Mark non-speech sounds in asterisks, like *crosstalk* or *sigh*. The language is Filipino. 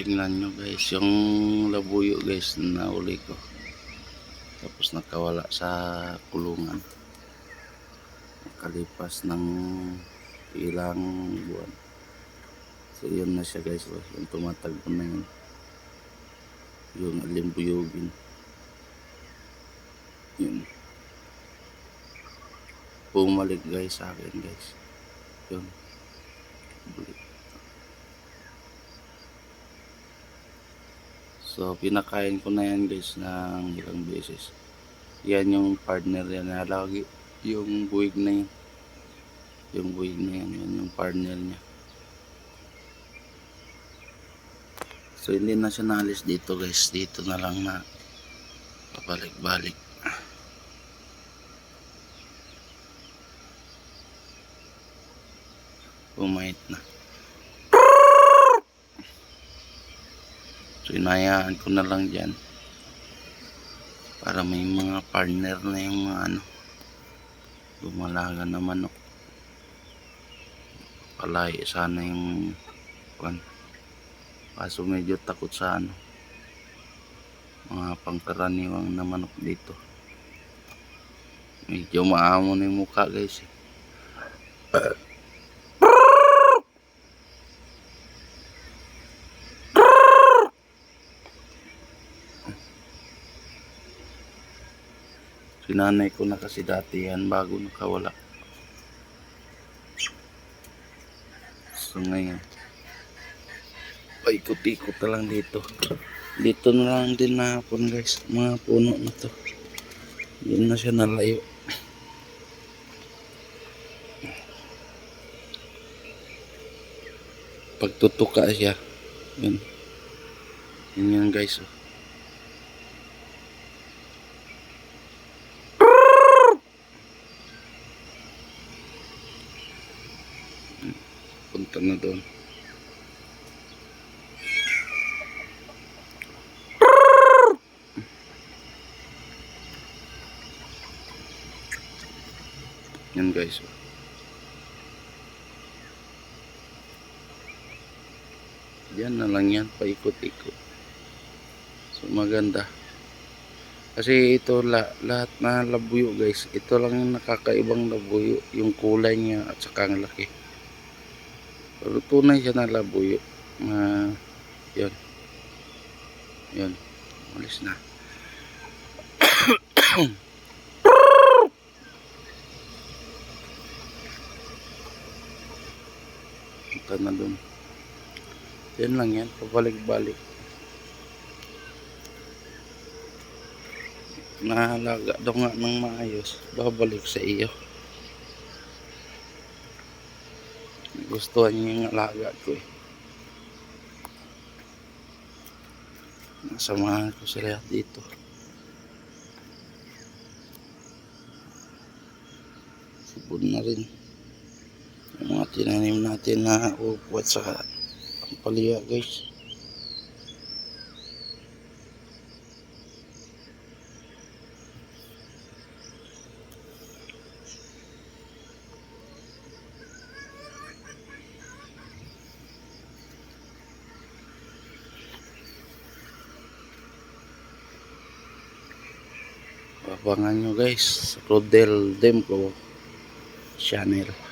tingnan nyo guys yung labuyo guys na uli ko. Tapos nakawala sa kulungan. Nakalipas ng ilang buwan. So yun na siya guys oh, yung tumatagpo na yun. Yung alimbuyugin. Yun. Bumalik guys sa akin guys. Yun. Balik So, pinakain ko na yan guys ng ilang beses. Yan yung partner yan na. Yung buwig na yun. Yung buwig na yan. Yan yung partner niya. So, hindi na siya nalis dito guys. Dito na lang na pabalik-balik. Pumait na. So inayaan ko na lang dyan. Para may mga partner na yung mga ano. Lumalaga na manok. Palay sana yung kwan. Kaso medyo takot sa ano. Mga pangkaraniwang na manok dito. Medyo maamo na yung mukha guys eh. Sinanay ko na kasi dati yan bago nakawala. So ngayon, paikot-ikot na lang dito. Dito na lang din nahapon guys, mga puno na to. Hindi na siya nalayo. Pagtutuka siya, yun. Yun yan guys. Oh. Punta na doon. Yan guys. Yan na lang yan, paikot-ikot. So maganda. Kasi ito la, lahat na labuyo guys. Ito lang yung nakakaibang labuyo. Yung kulay niya at saka ang laki. Pero tunay siya na labuyo. Uh, yun. Yun. Malis na. *coughs* Punta na dun. Yan lang yan. Pabalik-balik. Nahalaga daw nga ng maayos. Babalik sa iyo. Gustuhan niya yung alaga ko eh. Nasamahan ko sila dito. Sibod na rin. Yung mga tinanim natin na upo at saka ang palya guys. Abangan nyo guys, Rodel Demco channel.